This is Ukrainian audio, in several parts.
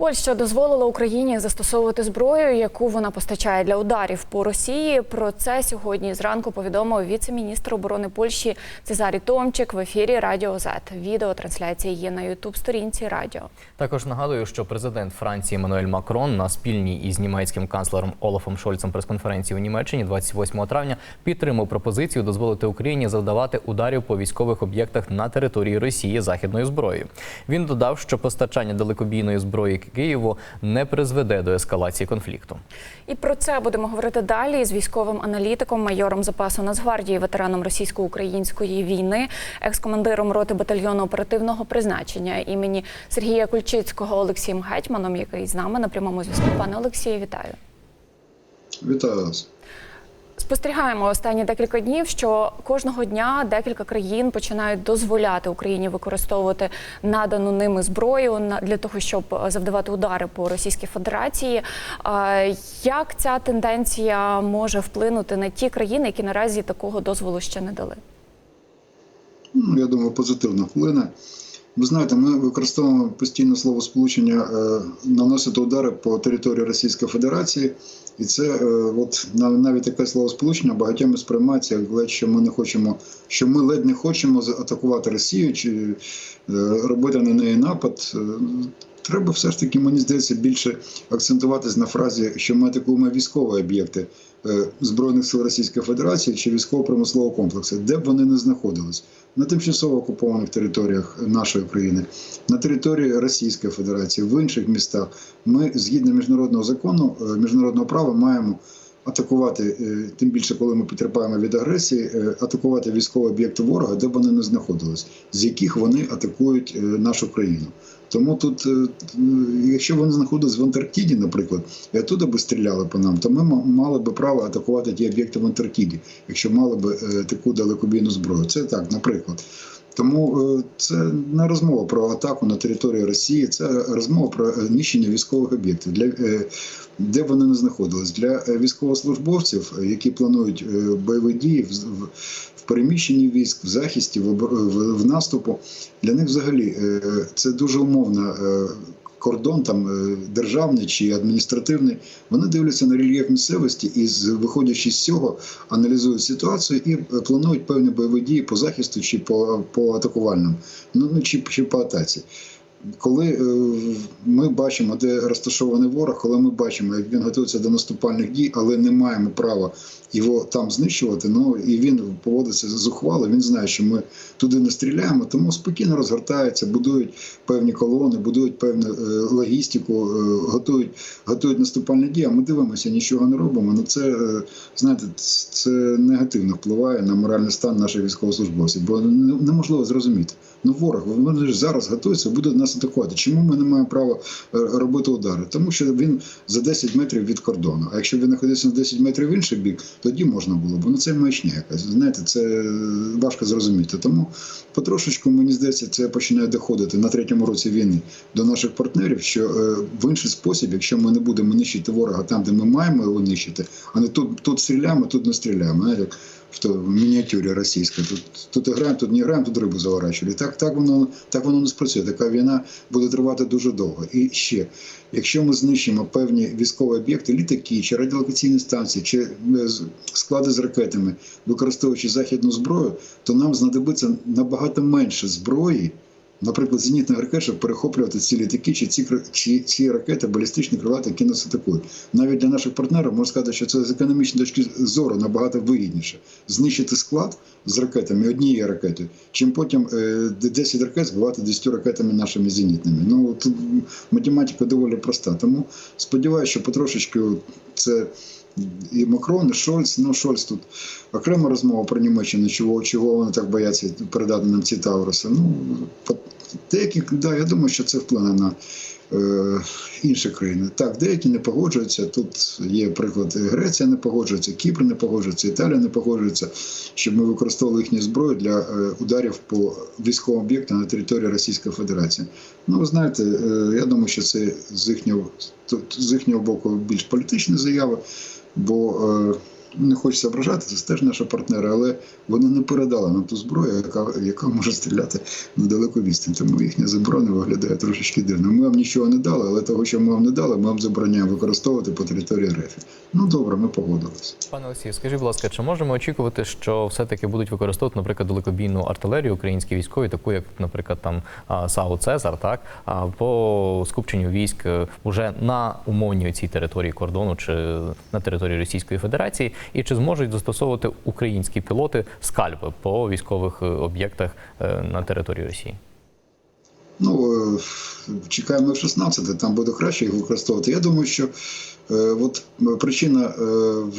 Польща дозволила Україні застосовувати зброю, яку вона постачає для ударів по Росії. Про це сьогодні зранку повідомив віце-міністр оборони Польщі Цезарі Томчик в ефірі Радіо Зет. Відеотрансляція є на ютуб сторінці Радіо. Також нагадую, що президент Франції Еммануель Макрон на спільній із німецьким канцлером Олафом Шольцем прес-конференції у Німеччині 28 травня підтримав пропозицію дозволити Україні завдавати ударів по військових об'єктах на території Росії західною зброєю. Він додав, що постачання далекобійної зброї Києву не призведе до ескалації конфлікту. І про це будемо говорити далі з військовим аналітиком, майором запасу Нацгвардії, ветераном російсько-української війни, екс-командиром роти батальйону оперативного призначення імені Сергія Кульчицького Олексієм Гетьманом, який з нами на прямому зв'язку. Пане Олексію, вітаю. Вітаю вас. Спостерігаємо останні декілька днів, що кожного дня декілька країн починають дозволяти Україні використовувати надану ними зброю для того, щоб е, завдавати удари по Російській Федерації. Е, Як ця тенденція може вплинути на ті країни, які наразі такого дозволу ще не дали? Ну, я думаю, позитивно вплине. Ви знаєте, ми використовуємо постійно слово сполучення е, наносити удари по території Російської Федерації, і це е, от нав- навіть таке слово сполучення багатьом сприймається як ледь, що ми не хочемо, що ми ледь не хочемо атакувати Росію чи е, робити на неї напад. Треба все ж таки, мені здається, більше акцентуватись на фразі, що ми атакуємо військові об'єкти е, Збройних сил Російської Федерації чи військово-промислового комплексу, де б вони не знаходились. На тимчасово окупованих територіях нашої країни, на території Російської Федерації, в інших містах, ми згідно міжнародного закону, е, міжнародного права маємо атакувати, е, тим більше коли ми потерпаємо від агресії, е, атакувати військові об'єкти ворога, де б вони не знаходились, з яких вони атакують е, нашу країну. Тому тут, е, якщо вони знаходились в Антарктиді, наприклад, і оттуда би стріляли по нам, то ми мали би право атакувати ті об'єкти в Антарктиді, якщо мали е, таку далекобійну зброю. Це так, наприклад. Тому е, це не розмова про атаку на територію Росії, це розмова про е, нищення військових об'єктів, для, е, де вони не знаходились. Для військовослужбовців, які планують бойові дії в, переміщенні військ, в захисті, в, наступу, для них взагалі це дуже умовна. Кордон там е, державний чи адміністративний, вони дивляться на рельєф місцевості і, виходячи з цього, аналізують ситуацію і е, планують певні бойові дії по захисту чи по, по атакувальному, ну ну, чи, чи по атаці. Коли е, ми бачимо, де розташований ворог, коли ми бачимо, як він готується до наступальних дій, але не маємо права його там знищувати, ну і він поводиться зухвало, він знає, що ми туди не стріляємо, тому спокійно розгортаються, будують певні колони, будують певну е, логістику, е, готують, готують наступальні дії. А ми дивимося, нічого не робимо. Ну це знаєте, це негативно впливає на моральний стан наших військовослужбовців, бо неможливо зрозуміти. Ну ворог вони ж зараз готуються, буде нас атакувати. Чому ми не маємо права е, робити удари? Тому що він за 10 метрів від кордону. А якщо він знаходиться на 10 метрів в інший бік, тоді можна було б. Ну це маячня якась. Знаєте, це е, важко зрозуміти. Тому потрошечку мені здається, це починає доходити на третьому році війни до наших партнерів, що е, в інший спосіб, якщо ми не будемо нищити ворога там, де ми маємо його нищити, а не тут, тут стріляємо, тут не стріляємо. Як в, в мініатюрі російській. Тут, тут граємо, тут не граємо, тут рибу заворачували. Так, так, воно, так воно не спрацює. Така війна буде тривати дуже довго. І ще, якщо ми знищимо певні військові об'єкти, літаки, чи радіолокаційні станції, чи е, склади з ракетами, використовуючи західну зброю, то нам знадобиться набагато менше зброї, наприклад, зенітних ракет, щоб перехоплювати ці літаки чи ці, чи ці ракети, балістичні крилати, які нас атакують. Навіть для наших партнерів можна сказати, що це з економічної точки зору набагато вигідніше знищити склад з ракетами однією ракетою, чим потім е, 10 ракет збивати 10 ракетами нашими зенітними. Ну тут математика доволі проста. Тому сподіваюся, що потрошечки це. І Макрон, і Шольц. Ну, Шольц тут окрема розмова про Німеччину, чого, чого вони так бояться передати нам ці Тауруси. Ну, деякі, да, я думаю, що це вплине на е, інші країни. Так, деякі не погоджуються. Тут є приклад Греція не погоджується, Кіпр не погоджується, Італія не погоджується, щоб ми використовували їхню зброю для е, ударів по військовим об'єктам на території Російської Федерації. Ну, ви знаєте, е, я думаю, що це з їхнього, з їхнього боку більш політична заява, бо е, не хочеться ображати, це теж наші партнери, але вони не передали нам ту зброю, яка, яка може стріляти на далеку відстань. Тому їхня заборона виглядає трошечки дивно. Ми вам нічого не дали, але того, що ми вам не дали, ми вам забороняємо використовувати по території РФ. Ну добре, ми погодилися. Пане Олексію, скажіть, будь ласка, чи можемо очікувати, що все-таки будуть використовувати, наприклад, далекобійну артилерію українські військові, таку як, наприклад, там САУ Цезар, так по скупченню військ е, уже на умовній цій території кордону чи на території Російської Федерації, і чи зможуть застосовувати українські пілоти скальпи по військових е, об'єктах е, на території Росії? Ну, е, чекаємо F-16, там буде краще їх використовувати. Я думаю, що е, от е, причина е,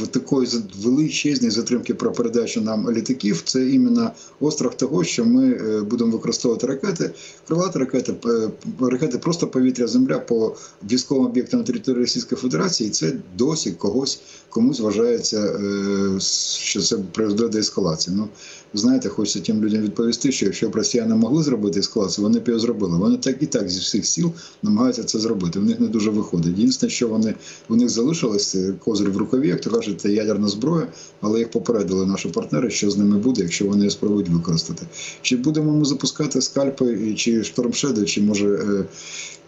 в такої величезній затримки про передачу нам літаків це іменно острах того, що ми е, будемо використовувати ракети, крилаті ракети, п- ракети просто повітря, земля по військовим об'єктам на території Російської Федерації. І це досі когось комусь вважається, е, що це призведе до ескалації. Ну, знаєте, хочеться тим людям відповісти, що якщо б росіяни могли зробити ескалацію, вони б його зробили. Вони так і так зі всіх сіл намагаються це зробити. В них не дуже виходить. Єдине, що вони у них залишилось козир в рукаві, як то кажуть, це ядерна зброя, але їх попередили наші партнери, що з ними буде, якщо вони її спробують використати. Чи будемо ми запускати скальпи, чи штормшеди, чи може. е,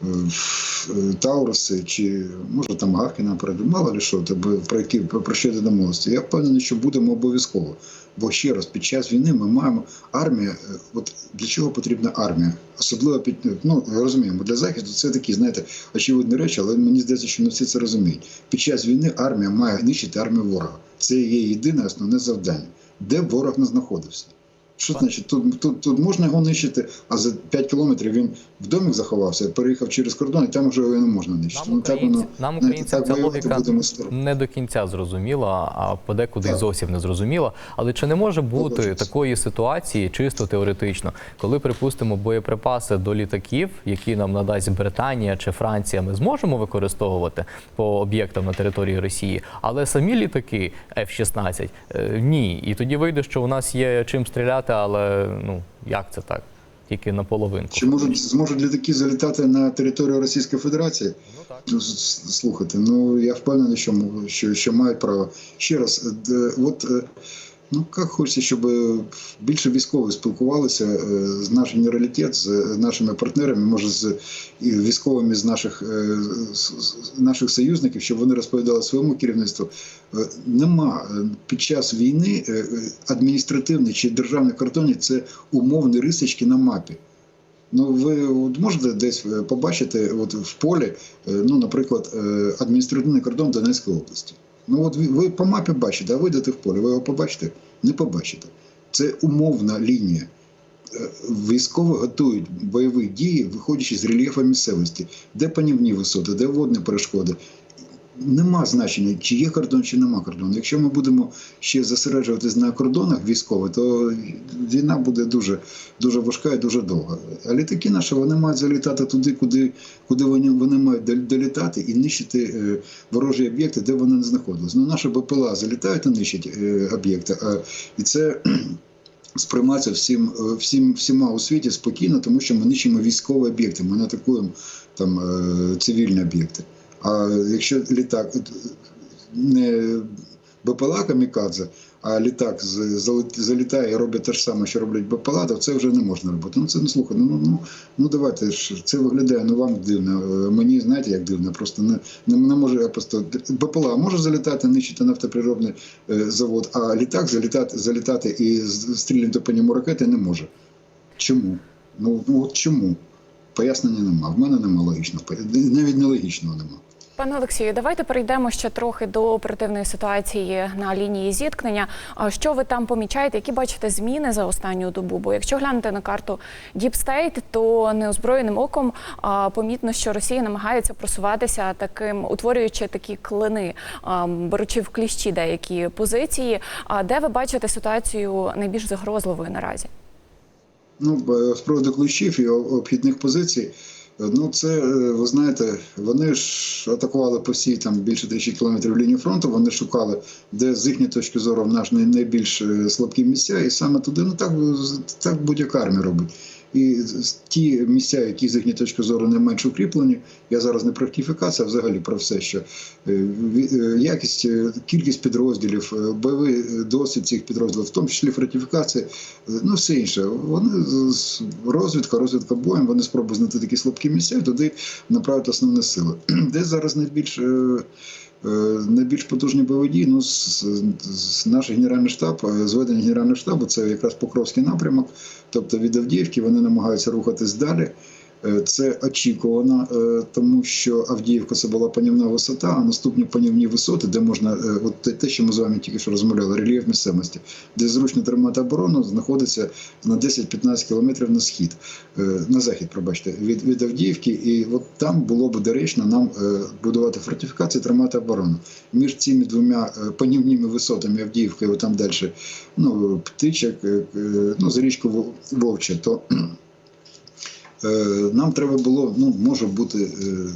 е, Тауруси, чи може там Гавки наперед, мало ли що, тебе, про які про що йде домовленості. Я впевнений, що будемо обов'язково. Бо ще раз, під час війни ми маємо армія. е, От для чого потрібна армія? Особливо під ну розуміємо, для захисту це такі, знаєте, очевидні речі, але мені здається, що не всі це розуміють. Під час війни армія має нищити армію ворога. Це є єдине основне завдання, де ворог не знаходився. Що значить, тут, тут, тут можна його нищити, а за 5 кілометрів він в домик заховався, переїхав через кордон, і там вже його не можна нищити. Нам, Ну, так воно, нам українцям так ця логіка не до кінця зрозуміла, а подекуди Так. зовсім не зрозуміла. Але чи не може бути Погоджуюсь. такої ситуації, чисто теоретично, коли припустимо боєприпаси до літаків, які нам надасть Британія чи Франція, ми зможемо використовувати по об'єктам на території Росії, але самі літаки F-16 е, ні. І тоді вийде, що у нас є чим стріляти, але ну як це так? Тільки на половинку. Чи можуть зможуть літаки залітати на територію Російської Федерації? Ну так. Ну, Слухайте, ну я впевнений, що, що, що мають право. Ще раз, е, от е, ну як хочеться, щоб більше військових спілкувалися е, з наш генералітет, з нашими партнерами, може з військовими з наших, е, з- наших союзників, щоб вони розповідали своєму керівництву. Е, Нема під час війни адміністративний чи державний кордон це умовні рисочки на мапі. Ну, ви от можете десь побачити от в полі, ну, наприклад, адміністративний кордон Донецької області. Ну, от ви, по мапі бачите, а ви йдете в поле, ви його побачите? Не побачите. Це умовна лінія. Е, Військові готують бойові дії, виходячи з рельєфа місцевості, де панівні висоти, де водні перешкоди. Нема значення, чи є кордон, чи нема кордону. Якщо ми будемо ще зосереджуватись на кордонах військових, то війна буде дуже, дуже важка і дуже довга. А літаки наші вони мають залітати туди, куди, куди вони, вони мають долітати і нищити е, ворожі об'єкти, де вони не знаходились. Ну, наші БПЛА залітають і нищать е, об'єкти. А, і це сприймається всім, е, всім, всіма у світі спокійно, тому що ми нищимо військові об'єкти, ми не атакуємо там, цивільні об'єкти. А якщо літак не БПЛА камікадзе, а літак залітає і робить те ж саме, що роблять БПЛА, то це вже не можна робити. Ну це ну слухай, ну ну ну давайте ж це виглядає ну вам дивно. Е, Мені знаєте, як дивно, просто не, не, не може я просто БПЛА може залітати, нищити нафтопереробний е, завод, а літак залітати, залітати і стріляти по ньому ракети не може. Чому? Ну от чому? Пояснення нема. В мене нема логічного. Навіть нелогічного нема. Пане Олексію, давайте перейдемо ще трохи до оперативної ситуації на лінії зіткнення. Що ви там помічаєте? Які бачите зміни за останню добу? Бо якщо глянути на карту State, то неозброєним оком помітно, що Росія намагається просуватися таким, утворюючи такі клини, беручи в кліщі деякі позиції. А де ви бачите ситуацію найбільш загрозливою наразі? Ну, б- з приводу клещів і обхідних позицій, е, ну це е, ви знаєте, вони ж атакували по всій там більше тисячі кілометрів лінії фронту. Вони шукали, де з їхньої точки зору в наш найбільш е, слабкі місця, і саме туди, ну так, так будь-яка армія робить. І ті місця, які з їхньої точки зору не менш укріплені, я зараз не про фортифікацію, а взагалі про все, що е, е, якість, е, кількість підрозділів, бойовий досвід цих підрозділів, в тому числі фортифікації, ну все інше. Вони розвідка, розвідка боєм, вони спробують знайти такі слабкі місця і туди направити основні сили. Де зараз найбільш найбільш потужні бойові ну, з, з, наш генеральний штаб, е, зведення генерального штабу, це якраз Покровський напрямок, тобто від Авдіївки вони намагаються рухатись далі. Е, Це очікувано, е, тому що Авдіївка це була панівна висота, а наступні панівні висоти, де можна, е, от те- що ми з вами тільки що розмовляли, рельєф місцевості, де зручно тримати оборону, знаходиться на 10-15 кілометрів на схід, на захід, пробачте, від, від Авдіївки, і от там було б доречно нам будувати фортифікації, тримати оборону. Між цими двома панівними висотами Авдіївка і там далі, ну, птичок, ну, за річку Вов- Вовче, то нам треба було, ну може бути, е,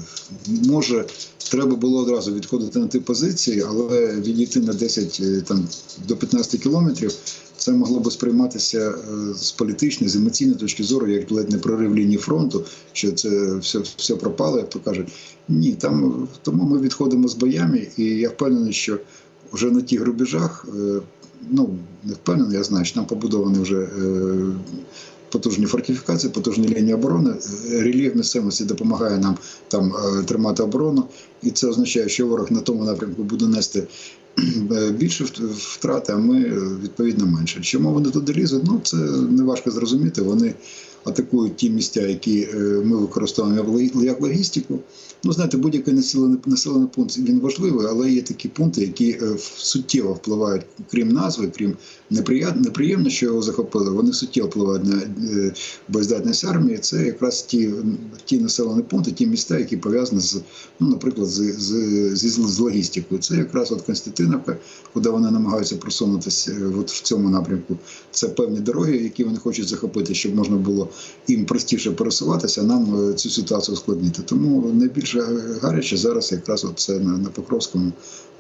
може, треба було одразу відходити на ті позиції, але відійти на 10 е, там, до 15 кілометрів. Це могло би сприйматися е, з політичної, з емоційної точки зору, як ледь не прорив лінії фронту, що це все, все пропало, як то кажуть. Ні, там тому ми відходимо з боями, і я впевнений, що вже на тих рубежах, е, ну не впевнений, я знаю, що там побудовані вже. Потужні фортифікації, потужні лінії оборони. Рельєф місцевості допомагає нам там е, тримати оборону, і це означає, що ворог на тому напрямку буде нести е, більше втрати, а ми е, відповідно менше. Чому вони туди лізуть? Ну це не важко зрозуміти. Вони атакують ті місця, які е, ми використовуємо як логі- логістику. Ну, знаєте, будь-який населений, населений пункт він важливий, але є такі пункти, які е, суттєво впливають, крім назви, крім неприємно, що його захопили. Вони суттєво впливають на е, боєздатність армії. Це якраз ті, ті населені пункти, ті міста, які пов'язані з, ну, наприклад, з, з, зі- з логістикою. Це якраз от Константиновка, куди вони намагаються просунутися от в цьому напрямку. Це певні дороги, які вони хочуть захопити, щоб можна було їм простіше пересуватися, нам е, цю ситуацію ускладнити. Тому найбільше гаряче зараз якраз от це на, Покровському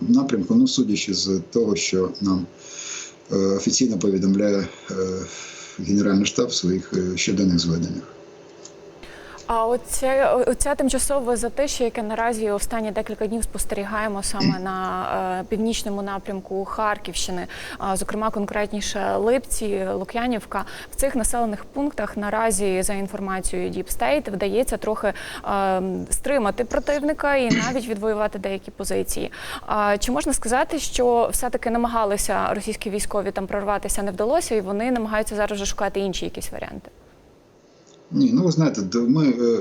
напрямку, ну судячи з того, що нам е, офіційно повідомляє е, Генеральний штаб в своїх щоденних зведеннях. А оце, оця тимчасове затишя, яке наразі останні декілька днів спостерігаємо саме на е, північному напрямку Харківщини, зокрема конкретніше Липці, Лук'янівка. В цих населених пунктах наразі за інформацією State вдається трохи е, стримати противника і навіть відвоювати деякі позиції. Чи можна сказати, що все-таки намагалися російські військові там прорватися, не вдалося, і вони намагаються зараз вже шукати інші якісь варіанти? Ні, ну ви знаєте, ми. е,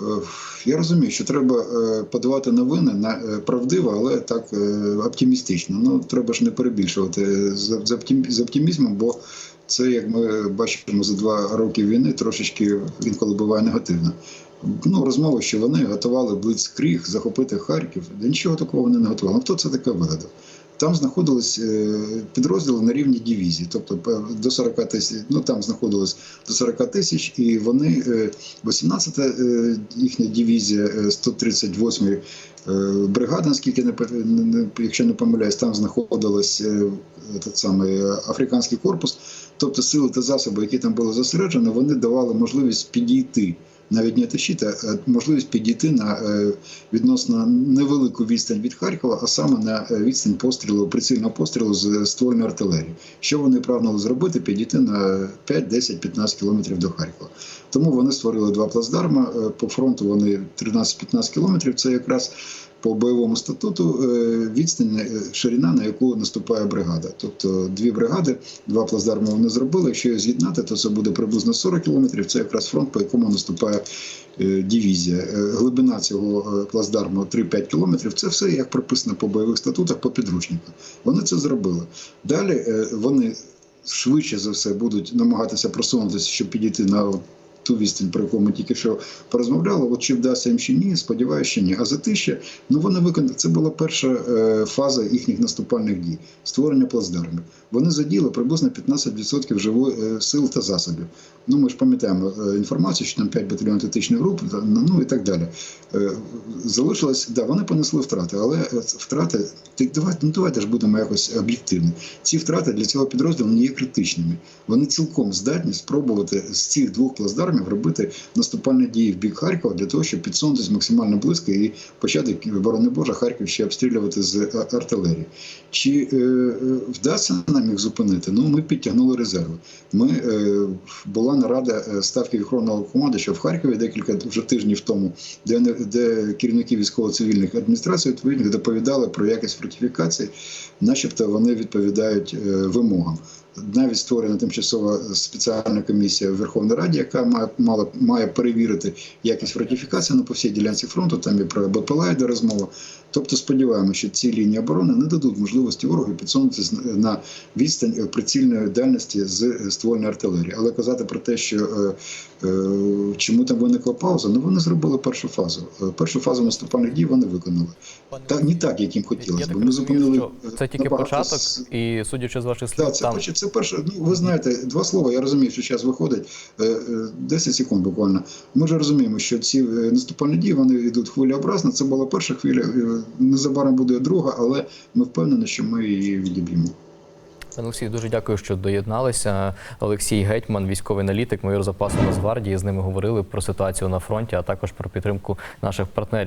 е, Я розумію, що треба е, подавати новини на правдиво, але так оптимістично. Ну треба ж не перебільшувати з, з, оптим- з оптимізмом, бо це, як ми бачимо за два роки війни, трошечки інколи буває негативно. Ну, розмова, що вони готували блицкріг, захопити Харків. Нічого такого вони не готували. Ну, Хто це таке вигадав? Там знаходились е, підрозділи на рівні дивізії, тобто до 40 тисяч, ну там знаходилось до 40 тисяч, і вони е, 18 е, їхня дивізія, е, 138 е, бригада, наскільки не, якщо не помиляюсь, там знаходилась е, этот самий е, африканський корпус. Тобто сили та засоби, які там були зосереджені, вони давали можливість підійти. Навіть не тащити, а можливість підійти на е, відносно невелику відстань від Харкова, а саме на е, відстань пострілу, прицільного пострілу з ствольної артилерії. Що вони прагнули зробити? Підійти на 5, 10, 15 кілометрів до Харкова. Тому вони створили два плацдарми. Е, По фронту вони 13-15 кілометрів. Це якраз по бойовому статуту е, відстань, е, ширина, на яку наступає бригада. Тобто дві бригади, два плацдарми вони зробили. Якщо їх з'єднати, то це буде приблизно 40 кілометрів. Це якраз фронт, по якому наступає е, дивізія. Глибина цього плацдарму 3-5 кілометрів. Це все як прописано по бойових статутах, по підручнику. Вони це зробили. Далі вони швидше за все будуть намагатися просунутися, щоб підійти на ту відстань, про яку ми тільки що порозмовляли. От чи вдасться їм чи ні, сподіваюся, що ні. А затища, ну вони виконали. Це була перша е, фаза їхніх наступальних дій створення плацдармів. Вони задіяли приблизно 15% живої е, сил та засобів. Ну ми ж пам'ятаємо е, інформацію, що там 5 батальйонів тактичних груп, ну і так далі. Залишилось, да, вони понесли втрати, але втрати, так давайте, ну давайте ж будемо якось об'єктивні. Ці втрати для цього підрозділу не є критичними. Вони цілком здатні спробувати з цих двох плацдармів робити наступальні дії в бік Харкова для того, щоб підсунутися максимально близько і почати, борони Боже, Харків ще обстрілювати з артилерії. Чи е, е, вдасться нам їх зупинити? Ну, ми підтягнули резерви. Ми е, була нарада е, ставки виховного команди, що в Харкові декілька вже тижнів тому, де, де керівники військово-цивільних адміністрацій відповідних доповідали про якість фортифікації, начебто вони відповідають е, вимогам. Навіть створена тимчасова спеціальна комісія в Верховній Раді, яка має, мала, має перевірити якість фортифікації ну, по всій ділянці фронту, там і про БПЛА йде розмова. Тобто сподіваємося, що ці лінії оборони не дадуть можливості ворогу підсунутися на відстань прицільної дальності з ствольної артилерії. Але казати про те, що е, е, чому там виникла пауза, ну вони зробили першу фазу. Е, Першу фазу наступальних дій вони виконали. Так не так, як їм хотілося. бо ми зупинили це тільки початок, і судячи з ваших слів, так, це, там перше, це перше. Ну, ви знаєте, два слова. Я розумію, що час виходить е, е, 10 секунд буквально. Ми вже розуміємо, що ці е, наступальні дії вони йдуть хвилеобразно. Це була перша хвиля. е, Незабаром буде друга, але ми впевнені, що ми її відіб'ємо. Олексій, дуже дякую, що доєдналися. Олексій Гетьман, військовий аналітик, майор запасу Нацгвардії. З ними говорили про ситуацію на фронті, а також про підтримку наших партнерів.